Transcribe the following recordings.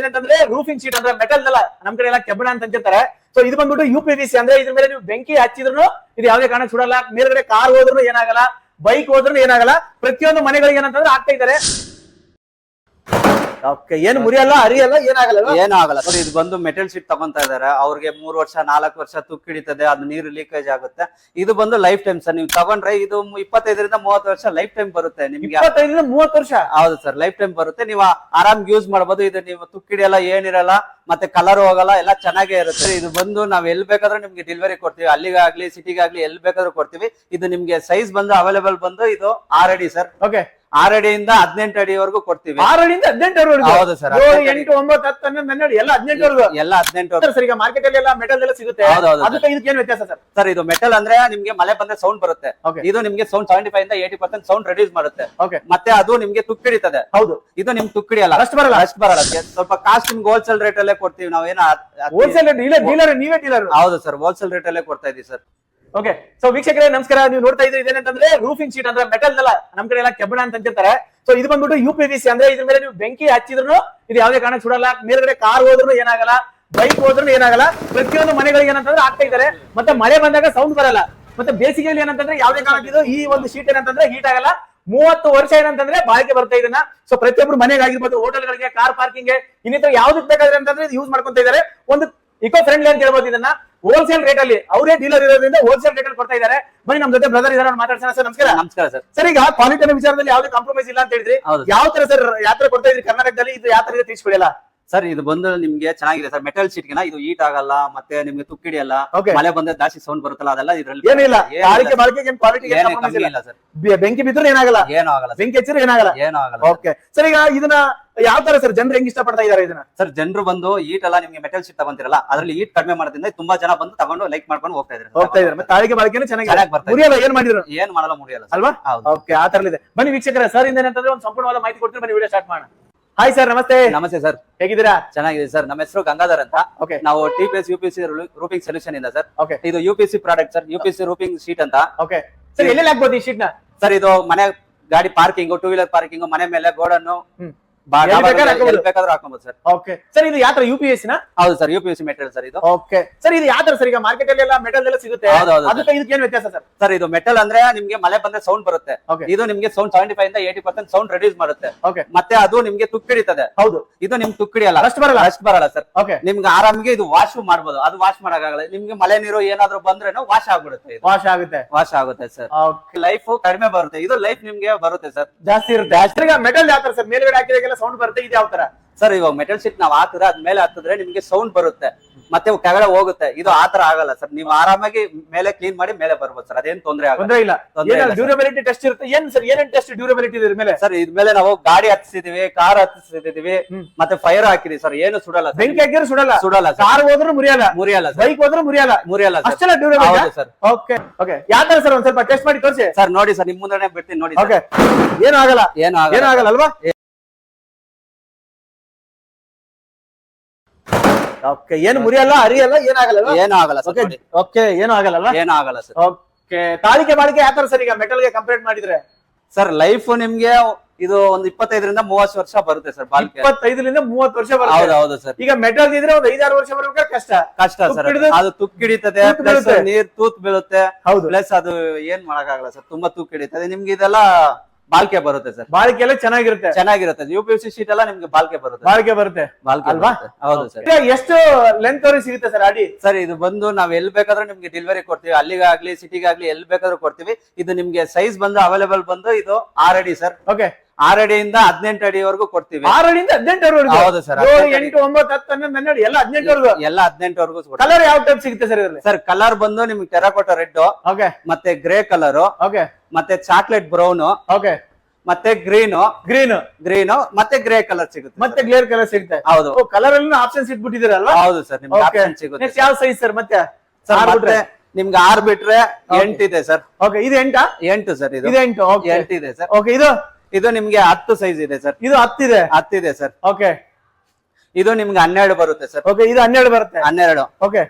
ಏನಂತಂದ್ರೆ roofing sheet ಅಂದ್ರೆ metal ಅಲ್ಲ ನಮ್ ಕಡೆ ಎಲ್ಲ ಕೆಬ್ಬಣ ಅಂತ ಅಂತಿರ್ತಾರೆ. ಸೊ ಇದು ಬಂದ್ಬಿಟ್ಟು ಯು ಪಿ ಸಿ ಅಂದ್ರೆ ಇದ್ರ ಮೇಲೆ ನೀವು ಬೆಂಕಿ ಹಚ್ಚಿದ್ರು ಇದು ಯಾವುದೇ ಕಾರಣ ಸುಡಲ್ಲ. ಮೇಲ್ಗಡೆ ಕಾರ್ ಹೋದ್ರು ಏನಾಗಲ್ಲ ಬೈಕ್ ಹೋದ್ರು ಏನಾಗಲ್ಲ. ಪ್ರತಿಯೊಂದು ಮನೆಗಳಿಗೆ ಏನಂತಂದ್ರೆ ಆಗ್ತಾ ಇದಾರೆ ಓಕೆ ಏನು ಮುರಿಯಲ್ಲ ಅರಿಯಲ್ಲ ಏನಾಗಲ್ಲ ಏನಾಗಲ್ಲ ಸರ್ ಇದು ಬಂದು ಮೆಟಲ್ ಶೀಟ್ ತಗೊಂತಾ ಇದಾರೆ ಅವ್ರಿಗೆ ಮೂರ್ ವರ್ಷ ನಾಲ್ಕು ವರ್ಷ ತುಕ್ಕು ಹಿಡಿತದೆ ಅದು ನೀರು ಲೀಕೇಜ್ ಆಗುತ್ತೆ. ಇದು ಬಂದು ಲೈಫ್ ಟೈಮ್ ಸರ್ ನೀವು ತಗೊಂಡ್ರೆ ಇದು ಇಪ್ಪತ್ತೈದರಿಂದ ಮೂವತ್ತು ವರ್ಷ ಲೈಫ್ ಟೈಮ್ ಬರುತ್ತೆ ನಿಮ್ಗೆ. ಇಪ್ಪತ್ತೈದರಿಂದ ಮೂವತ್ತು ವರ್ಷ? ಹೌದು ಸರ್ ಲೈಫ್ ಟೈಮ್ ಬರುತ್ತೆ. ನೀವು ಆರಾಮ್ ಯೂಸ್ ಮಾಡಬಹುದು ಇದು ನೀವು ತುಕ್ಕಿಡಿಯಲ್ಲ ಏನಿರಲ್ಲ ಮತ್ತೆ ಕಲರ್ ಹೋಗಲ್ಲ ಎಲ್ಲ ಚೆನ್ನಾಗೇ ಇರುತ್ತೆ. ಇದು ಬಂದು ನಾವ್ ಎಲ್ ಬೇಕಾದ್ರೂ ನಿಮ್ಗೆ ಡೆಲಿವರಿ ಕೊಡ್ತೀವಿ. ಅಲ್ಲಿಗಾಗ್ಲಿ ಸಿಟಿಗಾಗ್ಲಿ ಎಲ್ ಬೇಕಾದ್ರೂ ಕೊಡ್ತೀವಿ. ಇದು ನಿಮ್ಗೆ ಸೈಜ್ ಬಂದು ಅವೈಲೇಬಲ್ ಬಂದು ಇದು ಆರ್ ಅಡಿ ಸರ್. ಓಕೆ ಆರ್ ಅಡಿಯಿಂದ ಹದಿನೆಂಟು ಅಡಿವರೆಗೂ ಕೊಡ್ತೀವಿ. ಆರರಿಂದ ಹದಿನೆಂಟರವರೆಗೂ ಹೌದು ಸರ್ ಏಳು ಎಂಟು ಒಂಬತ್ತು ಹತ್ತು ಹನ್ನೊಂದು ಹನ್ನೆರಡು ಎಲ್ಲ ಹದಿನೆಂಟರವರೆಗೂ ಎಲ್ಲ ಹದಿನೆಂಟು ಸರ್ ಈಗ ಮಾರ್ಕೆಟ್ ಅಲ್ಲಿ ಎಲ್ಲ ಮೆಟಲ್ ಎಲ್ಲ ಸಿಗುತ್ತೆ. ಹೌದು, ಅದಕ್ಕೆ ಇದಕ್ಕೆ ಏನ್ ವ್ಯತ್ಯಾಸ ಸರ್? ಸರ್ ಇದು ಮೆಟಲ್ ಅಂದ್ರೆ ನಿಮ್ಗೆ ಮಳೆ ಬಂದ್ರೆ ಸೌಂಡ್ ಬರುತ್ತೆ. ಇದು ನಿಮ್ಗೆ ಸೌಂಡ್ ಸೆವೆಂಟಿ ಫೈವ್ ಇಂದ ಏಟಿ ಪರ್ಸೆಂಟ್ ಸೌಂಡ್ ರೆಡ್ಯೂಸ್ ಮಾಡುತ್ತೆ. ಮತ್ತೆ ಅದು ನಿಮ್ಗೆ ತುಕ್ಕಿಡಿತದೆ ಹೌದು. ಇದು ನಿಮ್ ತುಕ್ಕಿಡಿಯಲ್ಲ ಅಷ್ಟು ಬರಲ್ಲ. ಅಷ್ಟು ಬರಲ್ಲ. ಸ್ವಲ್ಪ ಕಾಸ್ಟ್ ನಿಮ್ಗೆ ಹೋಲ್ಸೇಲ್ ರೇಟ್ ಅಲ್ಲೇ ಕೊಡ್ತೀವಿ. ನಾವೇನೋ ಹೋಲ್ಸೇಲ್ ಡೀಲರ್ ಡೀಲರ್ ನೀವೇ ಡೀಲರ್ ಹೌದು ಸರ್. ಹೋಲ್ಸೇಲ್ ರೇಟ್ ಅಲ್ಲೇ ಕೊಡ್ತಾ ಇದೀವಿ ಸರ್. ಓಕೆ ಸೊ ವೀಕ್ಷಕರೇ, ನಮಸ್ಕಾರ. ನೀವು ನೋಡ್ತಾ ಇದ್ರೆ ಇದೇನಂತಂದ್ರೆ ರೂಫಿಂಗ್ ಶೀಟ್ ಅಂದ್ರೆ ಮೆಟಲ್ ಅಲ್ಲ ನಮ್ ಕಡೆ ಎಲ್ಲ ಕೆಬ್ಬಣ ಅಂತ ಅಂತಿರ್ತಾರೆ. ಸೊ ಇದು ಬಂದ್ಬಿಟ್ಟು ಯು ಪಿ ವಿ ಸಿ ಅಂದ್ರೆ ಇದ್ರ ಮೇಲೆ ನೀವು ಬೆಂಕಿ ಹಚ್ಚಿದ್ರು ಇದು ಯಾವುದೇ ಕಾರಣ ಸುಡಲ್ಲ. ಮೇಲ್ಗಡೆ ಕಾರ್ ಹೋದ್ರು ಏನಾಗಲ್ಲ ಬೈಕ್ ಹೋದ್ರು ಏನಾಗಲ್ಲ. ಪ್ರತಿಯೊಂದು ಮನೆಗಳಿಗೆ ಏನಂತಂದ್ರೆ ಆಗ್ತಾ ಇದಾರೆ ಮತ್ತೆ ಮಳೆ ಬಂದಾಗ ಸೌಂಡ್ ಬರಲ್ಲ. ಮತ್ತೆ ಬೇಸಿಗೆಯಲ್ಲಿ ಏನಂತಂದ್ರೆ ಯಾವುದೇ ಕಾರಣಕ್ಕೆ ಈ ಒಂದು ಶೀಟ್ ಏನಂತಂದ್ರೆ ಹೀಟ್ ಆಗಲ್ಲ. ಮೂವತ್ತು ವರ್ಷ ಏನಂತಂದ್ರೆ ಬಾಳಿಕೆ ಬರ್ತಾ ಇದನ್ನ. ಸೊ ಪ್ರತಿಯೊಬ್ಬರು ಮನೆಗೆ ಆಗಿರ್ಬೋದು ಹೋಟೆಲ್ಗಳಿಗೆ ಕಾರ್ ಪಾರ್ಕಿಂಗ್ ಇನ್ನಿತರ ಯಾವ್ದಕ್ ಬೇಕಾದ್ರೆ ಅಂತಂದ್ರೆ ಯೂಸ್ ಮಾಡ್ಕೊಂತ ಇದಾರೆ ಒಂದು ಇಕೋ ಫ್ರೆಂಡ್ಲಿ ಅಂತ ಹೇಳ್ಬೋದು ಇದನ್ನ. ಹೋಲ್ಸೇಲ್ ರೇಟ್ ಅಲ್ಲಿ ಅವರೇ ಡೀಲರ್ ಇರೋದ್ರಿಂದ ಹೋಲ್ಸೇಲ್ ರೇಟ್ ಅಲ್ಲಿ ಕೊಡ್ತಾ ಇದ್ದಾರೆ. ಬನ್ನಿ ನಮ್ ಜೊತೆ ಬ್ರದರ್ ಇದಾರೆ ಮಾತಾಡ್ಸೋಣ ಸರ್ ನಮಸ್ಕಾರ. ನಮಸ್ಕಾರ ಸರ್. ಸರ್ ಈಗ ಕ್ವಾಲಿಟಿ ವಿಚಾರದಲ್ಲಿ ಯಾವ್ದೇ ಕಾಂಪ್ರಮೈಸ್ ಇಲ್ಲ ಅಂತ ಹೇಳಿದ್ರಿ. ಯಾವ ತರ ಸರ್ ಯಾತ್ರೆ ಕೊಡ್ತಾ ಇದ್ರಿ? ಕರ್ನಾಟಕದಲ್ಲಿ ಇದು ಯಾವ ತರ ಇದೆ ತಿಳಿಸ್ಕೊಡಿಲ್ಲ ಸರ್ ಇದು ಬಂದು ನಿಮ್ಗೆ ಚೆನ್ನಾಗಿದೆ ಸರ್. ಮೆಟಲ್ ಶೀಟ್ಗೆ ಇದು ಹೀಟ್ ಆಗಲ್ಲ ಮತ್ತೆ ನಿಮ್ಗೆ ತುಕ್ಕಿಡಿಯಲ್ಲ. ಮಳೆ ಬಂದ್ರೆ ಜಾಸ್ತಿ ಸೌಂಡ್ ಬರುತ್ತಲ್ಲ ಅದೆಲ್ಲ ಇದ್ರಲ್ಲಿ ಏನಿಲ್ಲ. ಬೆಂಕಿ ಬಿದ್ರೆ ಏನಾಗಲ್ಲ. ಏನೂ ಆಗಲ್ಲ ಬೆಂಕಿ ಹಚ್ಚಿದ್ರೆ ಏನಾಗಲ್ಲ. ಏನೂ ಆಗಲ್ಲ ಓಕೆ ಸರ್ ಈಗ ಇದನ್ನ ಯಾವ ತರ ಸರ್ ಜನರು ಹೆಂಗ್ ಇಷ್ಟಪಡ್ತಾ ಇದಾರೆ ಇದನ್ನ? ಸರ್ ಜನರು ಬಂದು ಈಟ್ ಎಲ್ಲ ನಿಮ್ಗೆ ಮೆಟಲ್ ಶೀಟ್ ತಗೊಂತಿರಲ್ಲ ಅದ್ರಲ್ಲಿ ಈಟ್ ಕಡಿಮೆ ಮಾಡೋದ್ರಿಂದ ತುಂಬಾ ಜನ ಬಂದು ತಗೊಂಡು ಲೈಕ್ ಮಾಡ್ಕೊಂಡು ಹೋಗ್ತಾ ಇದ್ದಾರೆ ಹೋಗ್ತಾ ಇದಾರೆ ಮತ್ತೆ ಬಾಳಿಕೆನೂ ಚೆನ್ನಾಗಿದೆ. ಚೆನ್ನಾಗಿ ಬರ್ತಾರೆ ಮುರಿಯಲ್ಲ ಏನ್ ಮಾಡಿದ್ರು? ಏನ್ ಮಾಡಲ್ಲ ಮುರಿಯಲ್ಲ ಅಲ್ವಾ? ಓಕೆ ಆ ತರ ಇದೆ ಬನ್ನಿ ವೀಕ್ಷಕರ ಸರ್ ಇಂದ ಏನಂತಂದ್ರೆ ಒಂದು ಸಂಪೂರ್ಣವಾದ ಮಾಹಿತಿ ಕೊಡ್ತೀನಿ. ಬನ್ನಿ ವಿಡಿಯೋ ಸ್ಟಾರ್ಟ್ ಮಾಡೋಣ. ಹಾಯ್ ಸರ್ ನಮಸ್ತೆ. ನಮಸ್ತೆ ಸರ್ ಹೇಗಿದ್ದೀರಾ? ಚೆನ್ನಾಗಿದೆ ಸರ್ ನಮ್ಮ ಹೆಸರು ಗಂಗಾಧರ್ ಅಂತ. ಓಕೆ. ನಾವು T P S U P C roofing solution ಇಂದ ಸರ್ ಓಕೆ. ಇದು U P C product sir U P C roofing sheet ಅಂತ. ಓಕೆ. ಸರ್ ಎಲ್ಲೆಲ್ಲಿ ಹಾಕ್ಬೋದು ಈ ಶೀಟ್ನ? ಸರ್ ಇದು ಮನೆ ಗಾಡಿ ಪಾರ್ಕಿಂಗ್ ಟೂ ವೀಲರ್ ಪಾರ್ಕಿಂಗ್ ಮನೆ ಮೇಲೆ ಗೋಡನ್ನು ಓಕೆ ಸರ್. ಇದು ಯಾವ ತರ ಯು ಪಿ ಎಸ್ನ? ಹೌದು sir U P C material sir ಇದು. ಓಕೆ ಸರ್ ಇದು ಯಾವ ತರ ಸರ್? ಈಗ ಮಾರ್ಕೆಟ್ ಅಲ್ಲಿ ಎಲ್ಲ ಮೆಟಲ್ ಎಲ್ಲ ಸಿಗುತ್ತೆ. ಅದಕ್ಕೆ ಇದಕ್ಕೆ ಏನ್ ವ್ಯತ್ಯಾಸ ಸರ್? ಸರ್ ಇದು ಮೆಟಲ್ ಅಂದ್ರೆ ನಿಮ್ಗೆ ಮಳೆ ಬಂದ್ರೆ ಸೌಂಡ್ ಬರುತ್ತೆ. ಇದು ನಿಮ್ಗೆ ಸೌಂಡ್ ಸೆವೆಂಟಿ ಫೈವ್ ಇಂದ ಏಟಿ ಪರ್ಸೆಂಟ್ ಸೌಂಡ್ ರೆಡ್ಯೂಸ್ ಮಾಡುತ್ತೆ. ಮತ್ತೆ ಅದು ನಿಮ್ಗೆ ತುಕ್ಕಿಡಿತದೆ ಹೌದು. ಇದು ನಿಮ್ಗೆ ತುಕ್ಕಿಡಿಯಲ್ಲ ಅಷ್ಟು ಬರಲ್ಲ. ಅಷ್ಟು ಬರಲ್ಲ ಸರ್. ಓಕೆ ನಿಮ್ಗೆ ಆರಾಮಿಗೆ ಇದು ವಾಶ್ ಮಾಡಬಹುದು ಅದು ವಾಶ್ ಮಾಡಕ್ಕಾಗಲ್ಲ. ನಿಮ್ಗೆ ಮಳೆ ನೀರು ಏನಾದ್ರು ಬಂದ್ರೆ ವಾಶ್ ಆಗ್ಬಿಡುತ್ತೆ ವಾಶ್ ಆಗುತ್ತೆ. ವಾಶ್ ಆಗುತ್ತೆ ಸರ್. ಓಕೆ ಲೈಫ್ ಕಡಿಮೆ ಬರುತ್ತೆ. ಇದು ಲೈಫ್ ನಿಮ್ಗೆ ಬರುತ್ತೆ ಸರ್. ಜಾಸ್ತಿ ಇರುತ್ತೆ. ಮೆಟಲ್ ಯಾವ ತರ ಸರ್? ಮೇಲ್ಗಡೆ ಹಾಕಿದಾಗೆಲ್ಲ ಸೌಂಡ್ ಬರುತ್ತೆ ಇದು ಯಾವ ತರ ಸರ್ ಇವಾಗ ಮೆಟಲ್ ಶೀಟ್ ನಾವ್ ಹಾಕಿದ್ರೆ ಅದ್ಮೇಲೆ ಹತ್ತಿದ್ರೆ ನಿಮ್ಗೆ ಸೌಂಡ್ ಬರುತ್ತೆ. ಮತ್ತೆ ಕೆಳಗಡೆ ಹೋಗುತ್ತೆ. ಇದು ಆತರ ಆಗಲ್ಲ ಸರ್ ನೀವು ಆರಾಮಾಗಿ ಮೇಲೆ ಕ್ಲೀನ್ ಮಾಡಿ ಮೇಲೆ ಬರ್ಬೋದು ಸರ್ ಅದೇನ್ ತೊಂದ್ರೆ ತೊಂದ್ರೆ ಇಲ್ಲ. ಡ್ಯೂರಬಿಲಿಟಿ ಟೆಸ್ಟ್ ಇರುತ್ತೆ? ಏನ್ ಸರ್ ಏನೇನ್ ಟೆಸ್ಟ್ ಡ್ಯೂರಬಿಲಿಟಿ ಇದ್ರ ಮೇಲೆ? ಸರ್ ಇದ್ಮೇಲೆ ನಾವು ಗಾಡಿ ಹತ್ತಿಸಿದೀವಿ ಕಾರ್ ಹತ್ತಿಸಿದೀವಿ ಮತ್ತೆ ಫೈರ್ ಹಾಕಿದೀವಿ ಸರ್ ಏನು ಸುಡಲ್ಲ. ಬೆಂಕಿ ಹಾಕಿದ್ರೆ ಸುಡಲ್ಲ. ಸುಡಲ್ಲ ಸರ್ ಕಾರ್ ಹೋದ್ರೂ ಮುರಿಯಲ್ಲ. ಮುರಿಯಲ್ಲ ಬೈಕ್ ಹೋದ್ರು ಮುರಿಯಲ್ಲ. ಮುರಿಯಲ್ಲ ಅಷ್ಟೆಲ್ಲ ಡ್ಯೂರಬಿಲಿಟಿ ಹೌದು ಸರ್ ಓಕೆ ಓಕೆ ಯಾವ ತರ ಸರ್ ಒಂದ್ ಸ್ವಲ್ಪ ಟೆಸ್ಟ್ ಮಾಡಿ ತೋರಿಸಿ. ಸರ್ ನೋಡಿ ಸರ್ ನಿಮ್ ಮುಂದೆ ಬಿಡ್ತೀನಿ ನೋಡಿ ಏನಾಗಲ್ಲ ಓಕೆ ಏನಾಗಲ್ಲ ಆಗಲ್ಲ. ಏನು ಏನು ಆಗಲ್ಲ ಆಗಲ್ಲ ಅಲ್ವಾ ಓಕೆ ಏನು ಮುರಿಯಲ್ಲ ಅರಿಯಲ್ಲ ಏನಾಗಲ್ಲ ಏನಾಗಲ್ಲ ಆಗಲ್ಲ ಸರ್ ಓಕೆ ನೋಡಿ. ಓಕೆ ಏನು ಆಗಲ್ಲ ಏನೂ ಆಗಲ್ಲ ಸರ್. ಓಕೆ ತಾಳಿಕೆ ಬಾಳಿಕೆ ಯಾಕಂದ್ರೆ ಸರ್ ಈಗ ಮೆಟಲ್ಗೆ ಕಂಪ್ಲೀಟ್ ಮಾಡಿದ್ರೆ? ಸರ್ ಲೈಫ್ ನಿಮ್ಗೆ ಇದು ಒಂದು ಇಪ್ಪತ್ತೈದರಿಂದ ಮೂವತ್ತು ವರ್ಷ ಬರುತ್ತೆ ಸರ್ ಬಾಲ್ಕೆ ಇಪ್ಪತ್ತೈದರಿಂದ ಮೂವತ್ತು ವರ್ಷ ಹೌದು ಬರುತ್ತೆ. ಹೌದು ಸರ್. ಈಗ ಮೆಟಲ್ ಇದ್ರೆ ಒಂದು ಐದಾರು ವರ್ಷ ಬರ್ಬೇಕಾದ್ರೆ ಕಷ್ಟ. ಕಷ್ಟ ತುಕ್ಕು ಸರ್ ಹಿಡಿದು- ಅದು ತುಕ್ಕು ಹಿಡಿತದೆ ತೂತು ಪ್ಲಸ್ ಬೀಳುತ್ತೆ. ನೀರ್ ತೂತ್ ಬೀಳುತ್ತೆ. ಹೌದು. ಪ್ಲಸ್ ಅದು ಏನ್ ಮಾಡಕ್ಕಾಗಲ್ಲ ಸರ್ ತುಂಬಾ ತೂಕ್ ಹಿಡಿತದೆ. ನಿಮ್ಗೆ ಇದೆಲ್ಲ ಬಾಲ್ಕೆ ಬರುತ್ತೆ ಸರ್. ಬಾಳಿಕೆ ಎಲ್ಲ ಚೆನ್ನಾಗಿರುತ್ತೆ. ಚೆನ್ನಾಗಿರುತ್ತೆ ಯು ಪಿ ಸಿ ಶೀಟ್ ಎಲ್ಲ ನಿಮ್ಗೆ ಬಾಲ್ಕೆ ಬರುತ್ತೆ. ಬಾಳಿಕೆ ಬರುತ್ತೆ. ಬಾಲ್ಕೆ ಅಲ್ವಾ? ಬರುತ್ತೆ. ಹೌದು ಸರ್. ಈಗ ಎಷ್ಟು ಲೆಂತ್ ವರೆಗೆ ಸಿಗುತ್ತೆ ಸರ್ ಅಡಿ ಸರ್ ಇದು ಬಂದು ನಾವ್ ಎಲ್ ಬೇಕಾದ್ರೂ ನಿಮ್ಗೆ ಡೆಲಿವರಿ ಕೊಡ್ತೀವಿ. ಅಲ್ಲಿಗಾಗ್ಲಿ ಸಿಟಿಗಾಗ್ಲಿ ಎಲ್ ಬೇಕಾದ್ರೂ ಕೊಡ್ತೀವಿ. ಇದು ನಿಮ್ಗೆ ಸೈಜ್ ಬಂದು ಅವೈಲೇಬಲ್ ಬಂದು ಇದು ಆರ್ ಅಡಿ ಸರ್. ಓಕೆ. ಆರ್ ಅಡಿಯಿಂದ ಹದಿನೆಂಟು ಅಡಿವರೆಗೂ ಕೊಡ್ತೀವಿ. ಆರಡಿಯಿಂದ ಅಡಿಯಿಂದ ಹದಿನೆಂಟರವರೆಗೂ ಹೌದು ಸರ್ ಏಳು ಎಂಟು ಒಂಬತ್ತು ಹತ್ತು ಹನ್ನೊಂದು ಹನ್ನೆರಡು ಎಲ್ಲ ಹದಿನೆಂಟರವರೆಗೂ ಎಲ್ಲ ಹದಿನೆಂಟರವರೆಗೂ ಕೊಡ್ತೀವಿ. ಕಲರ್ ಯಾವ ಟೈಪ್ ಸಿಗುತ್ತೆ ಸರ್ ಇದರಲ್ಲಿ? ಸರ್ ಕಲರ್ ಬಂದು ನಿಮ್ಗೆ ಟೆರಾಕೋಟ ರೆಡ್ ಓಕೆ ಮತ್ತೆ ಗ್ರೇ ಕಲರ್ ಓಕೆ ಮತ್ತೆ ಚಾಕ್ಲೇಟ್ ಬ್ರೌನ್ ಓಕೆ ಮತ್ತೆ ಗ್ರೀನ್ ಗ್ರೀನ್ ಗ್ರೀನ್ ಮತ್ತೆ ಗ್ರೇ ಕಲರ್ ಸಿಗುತ್ತೆ ಮತ್ತೆ ಗ್ಲೇರ್ ಕಲರ್ ಸಿಗುತ್ತೆ. ಹೌದು. ಕಲರ್ ಅಲ್ಲಿ ಆಪ್ಷನ್ಸ್ ಇಟ್ಬಿಟ್ಟಿದ್ದೀರಲ್ವಾ? ಹೌದು ಸರ್ ನಿಮ್ಗೆ ಆಪ್ಷನ್ ಸಿಗುತ್ತೆ ನೆಕ್ಸ್ಟ್ ಯಾವ ಸೈಜ್ ಸರ್ ಮತ್ತೆ? ಸರ್ ಬಿಟ್ರೆ? ನಿಮ್ಗೆ ಆರ್ ಬಿಟ್ರೆ ಎಂಟಿದೆ ಸರ್. ಓಕೆ ಇದು ಎಂಟಾ? ಎಂಟು ಸರ್ ಇದು. ಇದು ಎಂಟು ಎಂಟಿದೆ ಸರ್. ಓಕೆ ಇದು? ಇದು ನಿಮ್ಗೆ ಹತ್ತು ಸೈಜ್ ಇದೆ ಸರ್ ಇದು ಹತ್ತಿದೆ? ಹತ್ತಿದೆ ಸರ್ ಓಕೆ ಇದು ನಿಮ್ಗೆ ಹನ್ನೆರಡು ಬರುತ್ತೆ ಸರ್ ಓಕೆ ಇದು ಹನ್ನೆರಡು ಬರುತ್ತೆ? ಹನ್ನೆರಡು. ಓಕೆ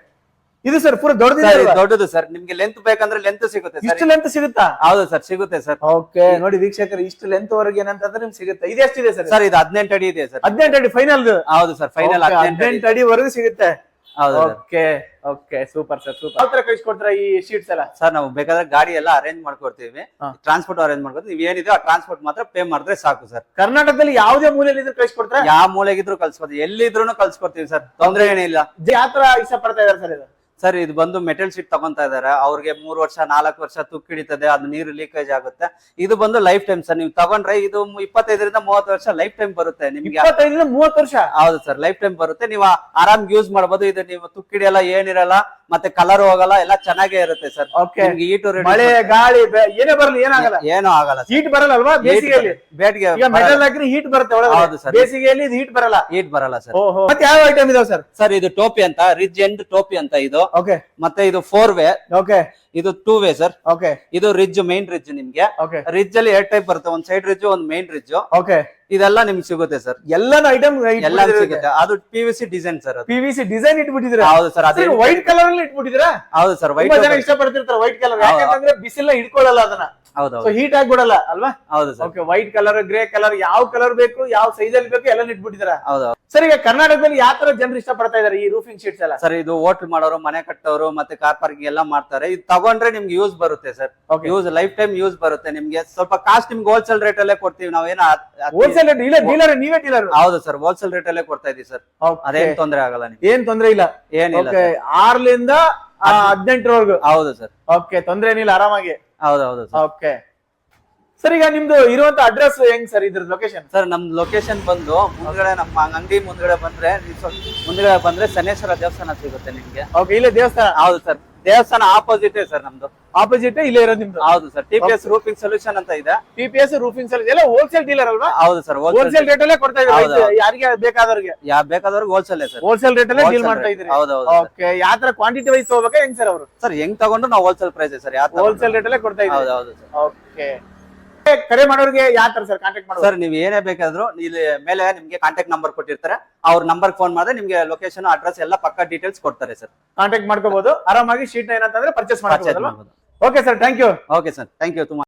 ಇದು ಸರ್ ಪೂರ ದೊಡ್ಡದು ಸರ್ ದೊಡ್ಡದು ಸರ್ ನಿಮ್ಗೆ ಲೆಂತ್ ಬೇಕಂದ್ರೆ ಲೆಂತ್ ಸಿಗುತ್ತೆ ಸರ್ ಇಷ್ಟು ಲೆಂತ್ ಸಿಗುತ್ತಾ? ಹೌದು ಸರ್ ಸಿಗುತ್ತೆ ಸರ್ ಓಕೆ ನೋಡಿ ವೀಕ್ಷಕರು ಇಷ್ಟು ಲೆಂತ್ ವರೆಗೆ ಏನಂತಂದ್ರೆ ನಿಮ್ಗೆ ಸಿಗುತ್ತೆ. ಇದು ಎಷ್ಟಿದೆ ಸರ್ ಸರ್ ಇದು ಹದಿನೆಂಟು ಅಡಿ ಇದೆ ಸರ್ ಹದಿನೆಂಟು ಅಡಿ ಫೈನಲ್ ಹೌದು ಸರ್ ಫೈನಲ್ ಹದಿನೆಂಟು ಅಡಿ. ವರೆಗೂ ಅಡಿವರೆಗೂ ಸಿಗುತ್ತೆ. Okay okay super sir super. ಯಾವ ತರ ಕಳಿಸ್ಕೊಡ್ತೀರಾ ಈ ಶೀಟ್ಸ್ ಎಲ್ಲ? ಸರ್ ನಾವು ಬೇಕಾದ್ರೆ ಗಾಡಿ ಎಲ್ಲ ಅರೇಂಜ್ ಮಾಡ್ಕೊಡ್ತೀವಿ. ಟ್ರಾನ್ಸ್ಪೋರ್ಟ್ ಅರೇಂಜ್ ಮಾಡ್ಕೊಡ್ತೀವಿ. ನೀವು ಏನಿದೆ ಆ ಟ್ರಾನ್ಸ್ಪೋರ್ಟ್ ಮಾತ್ರ ಪೇ ಮಾಡಿದ್ರೆ ಸಾಕು ಸರ್. ಕರ್ನಾಟಕದಲ್ಲಿ ಯಾವುದೇ ಮೂಲೆಯಲ್ಲಿ ಇದ್ರೆ ಕಳಿಸ್ಕೊಡ್ತಾರೆ? ಯಾವ ಮೂಲೆಗಿದ್ರು ಕಳ್ಸ್ಕೊಡ್ತೀವಿ ಎಲ್ಲಿದ್ರು ಕಳ್ಸ್ಕೊಡ್ತೀವಿ ಸರ್. ತೊಂದ್ರೆ ಏನಿಲ್ಲ. ಯಾವ ತರ ಇಷ್ಟಪಡ್ತಾ ಇದಾರೆ ಸರ್ ಇದು? ಸರ್ ಇದು ಬಂದು ಮೆಟಲ್ ಶೀಟ್ ತಗೊಂತಾ ಇದಾರೆ. ಅವ್ರಿಗೆ ಮೂರು ವರ್ಷ ನಾಲ್ಕು ವರ್ಷ ತುಕ್ಕಿ ಹಿಡಿತದೆ ಅದು ನೀರು ಲೀಕೇಜ್ ಆಗುತ್ತೆ. ಇದು ಬಂದು ಲೈಫ್ ಟೈಮ್ ಸರ್ ನೀವು ತಗೊಂಡ್ರೆ ಇದು ಇಪ್ಪತ್ತೈದರಿಂದ ಮೂವತ್ತು ವರ್ಷ ಲೈಫ್ ಟೈಮ್ ಬರುತ್ತೆ ನಿಮ್ಗೆ. ಇಪ್ಪತ್ತೈದರಿಂದ ಮೂವತ್ತು ವರ್ಷ? ಹೌದು ಸರ್ ಲೈಫ್ ಟೈಮ್ ಬರುತ್ತೆ. ನೀವು ಆರಾಮ್ ಯೂಸ್ ಮಾಡಬಹುದು ಇದು ನೀವು ತುಕ್ಕಿಡಿಯಲ್ಲ ಏನಿರಲ್ಲ ಮತ್ತೆ ಕಲರ್ ಹೋಗಲ್ಲ ಎಲ್ಲ ಚೆನ್ನಾಗೇ ಇರುತ್ತೆ ಸರ್ ಓಕೆ ನಿಮ್ಗೆ ಈಟು reduce ಮಳೆ ಗಾಳಿ ಬೆ- ಏನೇ ಬರಲಿ ಏನಾಗಲ್ಲ. ಏನೂ ಆಗಲ್ಲ ಹೀಟ್ ಬರಲ್ಲ ಅಲ್ವಾ? ಬೇಸಿಗೆಯಲ್ಲಿ? ಬೇಟ್ಗೆ ಈಗ ಮೆಟಲ್ ಹಾಕಿದ್ರೆ ಹೀಟ್ ಬರುತ್ತೆ ಹೌದು ಒಳಗೆ sir. ಬೇಸಿಗೆಯಲ್ಲಿ ಇದು ಹೀಟ್ ಬರಲ್ಲ. ಹೀಟ್ ಬರಲ್ಲ ಸರ್ ಓಹೋ. ಮತ್ತೆ ಯಾವ ಐಟಮ್ ಇದಾವೆ ಸರ್ ಸರ್ ಇದು ಟೋಪಿ ಅಂತ ರಿಜ್ ಎಂಡ್ ಟೋಪಿ ಅಂತ ಇದು. ಓಕೆ ಮತ್ತೆ ಇದು ಫೋರ್ ವೇ ಓಕೆ ಇದು ಟೂ ವೇ ಸರ್ ಓಕೆ ಇದು ರಿಜ್ ಮೈನ್ ರಿಜ್ ನಿಮ್ಗೆ. ಓಕೆ ರಿಜ್ ಅಲ್ಲಿ ಎರಡ್ ಟೈಪ್ ಬರುತ್ತೆ ಒಂದ್ ಸೈಡ್ ರಿಜ್ ಒಂದ್ ಮೈನ್ ರಿಜ್ ಓಕೆ ಇದೆಲ್ಲ ನಿಮ್ಗೆ ಸಿಗುತ್ತೆ ಸರ್. ಎಲ್ಲಾನು ಐಟಮ್ ಎಲ್ಲ ಸಿಗುತ್ತೆ. ಅದು P V C design sir P V C design ಇಟ್ಬಿಟ್ಟಿದ್ರೆ ಹೌದು ಸರ್ ಅದೇ ವೈಟ್ ಕಲರ್ ಅಲ್ಲಿ ಇಟ್ಬಿಟ್ಟಿದ್ರೆ ಹೌದು ಸರ್ ವೈಟ್ ಜನ ಇಷ್ಟಪಡ್ತಿರ್ತಾರೆ ವೈಟ್ ಕಲರ್ ಯಾಕಂತಂದ್ರೆ ಬಿಸಿಲ ಹಿಡ್ಕೊಳ್ಳಲ್ಲ ಅದನ್ನ. ಸೊ ಹೀಟ್ ಆಗ್ಬಿಡಲ್ಲ ಅಲ್ವಾ? ಹೌದು sir. Okay white colour grey colour ಯಾವ ಕಲರ್ ಬೇಕು ಯಾವ ಸೈಜ್ ಅಲ್ಲಿ ಬೇಕು ಎಲ್ಲ ಇಟ್ಬಿಟ್ಟಿದ್ದೀರಾ ಹೌದು ಸರ್ ಈಗ ಕರ್ನಾಟಕದಲ್ಲಿ ಯಾವ ತರ ಜನರು ಇಷ್ಟಪಡ್ತಾ ಇದಾರೆ ಈ ರೂಫಿಂಗ್ ಶೀಟ್ಸ್ ಎಲ್ಲ? ಸರ್ ಇದು ಹೋಟ್ಲ್ ಮಾಡೋರು ಮನೆ ಕಟ್ಟೋರು ಮತ್ತೆ ಕಾರ್ ಪಾರ್ಕಿಂಗ್ ಎಲ್ಲ ಮಾಡ್ತಾರೆ. ಇದು ತಗೊಂಡ್ರೆ ನಿಮ್ಗೆ ಯೂಸ್ ಬರುತ್ತೆ sir. Use life time use ಬರುತ್ತೆ ನಿಮ್ಗೆ. ಸ್ವಲ್ಪ ಕಾಸ್ಟ್ ನಿಮ್ಗೆ ಹೋಲ್ಸೇಲ್ ರೇಟ್ ಅಲ್ಲೇ ಕೊಡ್ತೀವಿ ನಾವೇನ ಹೋಲ್ಸೇಲ್ ಇಲ್ಲ ಡೀಲರ್ ನೀವೇ ಡೀಲರ್ ಹೌದು ಸರ್ ಹೋಲ್ಸೇಲ್ ರೇಟ್ ಅಲ್ಲೇ ಕೊಡ್ತಾ ಇದೀವಿ ಸರ್. ಅದೇನ್ ತೊಂದ್ರೆ ಆಗಲ್ಲ ಏನ್ ತೊಂದ್ರೆ ಇಲ್ಲ? ಏನಿಲ್ಲ ಆರ್ಲಿಂದ ಹದಿನೆಂಟರವರೆಗೂ. ಹೌದು ಸರ್. ಓಕೆ ತೊಂದ್ರೆ ಏನಿಲ್ಲ ಆರಾಮಾಗಿ? ಹೌದು ಹೌದು ಸರ್. ಓಕೆ ಸರ್ ಈಗ ನಿಮ್ದು ಇರುವಂತ ಅಡ್ರೆಸ್ ಹೆಂಗ್ ಸರ್ ಇದ್ರ ಲೊಕೇಶನ್ ಸರ್ ನಮ್ ಲೊಕೇಶನ್ ಬಂದು ಮುಂದ್ಗಡೆ ನಮ್ಮ ಅಂಗಡಿ ಮುಂದ್ಗಡೆ ಬಂದ್ರೆ ನೀವು ಸ್ವಲ್ಪ ಮುಂದ್ಗಡೆ ಬಂದ್ರೆ ಶನೇಶ್ವರ ದೇವಸ್ಥಾನ ಸಿಗುತ್ತೆ ನಿಮ್ಗೆ. ಓಕೆ ಇಲ್ಲೇ ದೇವಸ್ಥಾನ? ಹೌದು ಸರ್. ದೇವಸ್ಥಾನ ಆಪೋಸಿಟ್ ಸರ್ ನಮ್ದು. ಆಪೋಸಿಟ್ ಇಲ್ಲೇ ಇರೋದು ನಿಮ್ದು? ಹೌದು sir T P S roofing solution ಅಂತ ಇದೆ. TPS P S roofing solution ಎಲ್ಲ ಹೋಲ್ಸೇಲ್ ಡೀಲರ್ ಅಲ್ವಾ? ಹೌದು ಸರ್ ಹೋಲ್ಸೇಲ್ ರೇಟ್ ಅಲ್ಲೇ ಕೊಡ್ತಾ ಇದ್ದೀವಿ ಇದ್ದೀರಾ? ಹೌದು. ಯಾರಿಗೆ ಬೇಕಾದವ್ರಿಗೆ? ಯಾ ಬೇಕಾದವ್ರಿಗೆ ಹೋಲ್ಸೇಲ್ ಸರ್. ಹೋಲ್ಸೇಲ್ ರೇಟ್ ಅಲ್ಲೇ ಡೀಲ್ ಮಾಡ್ತಾ ಇದ್ದೀವಿ ಇದ್ರಿ ಹೌದು ಹೌದು ಓಕೆ ಯಾವ ತರ ಕ್ವಾಂಟಿಟಿ ವೈಸ್ ಹೋಗ್ಬೇಕಾ ಹೆಂಗ್ ಸರ್ ಅವರು? ಸರ್ ಹೆಂಗ್ ತಗೊಂಡು ನಾವು ಹೋಲ್ಸೇಲ್ ಪ್ರೈಸ್ ಸರ್ ಯಾವ ಹೋಲ್ಸೇಲ್ ರೇಟ್ ಅಲ್ಲೇ ಕೊಡ್ತಾ ಇದ್ದೀವಿ ಹೌದು ಹೌದು ಸರ್. ಓಕೆ ಕರೆ ಮಾಡೋರಿಗೆ ಯಾವ ತರ ಸರ್ ಕಾಂಟ್ಯಾಕ್ಟ್ ಮಾಡೋದು ಸರ್ ನೀವು ಏನೇ ಬೇಕಾದ್ರೂ ಇಲ್ಲಿ ಮೇಲೆ ನಿಮ್ಗೆ ಕಾಂಟ್ಯಾಕ್ಟ್ ನಂಬರ್ ಕೊಟ್ಟಿರ್ತಾರೆ. ಅವ್ರ ನಂಬರ್ ಫೋನ್ ಮಾಡಿದ್ರೆ ನಿಮ್ಗೆ ಲೊಕೇಶನ್ ಅಡ್ರೆಸ್ ಎಲ್ಲ ಪಕ್ಕ ಡೀಟೇಲ್ಸ್ ಕೊಡ್ತಾರೆ ಸರ್. ಕಾಂಟ್ಯಾಕ್ಟ್ ಮಾಡ್ಕೋಬಹುದು ಆರಾಮಾಗಿ ಶೀಟ್ ಏನಂತಂದ್ರೆ ಪರ್ಚೇಸ್ ಮಾಡ್ಬೋದು. Okay sir thank you okay sir thank you ತುಂಬಾ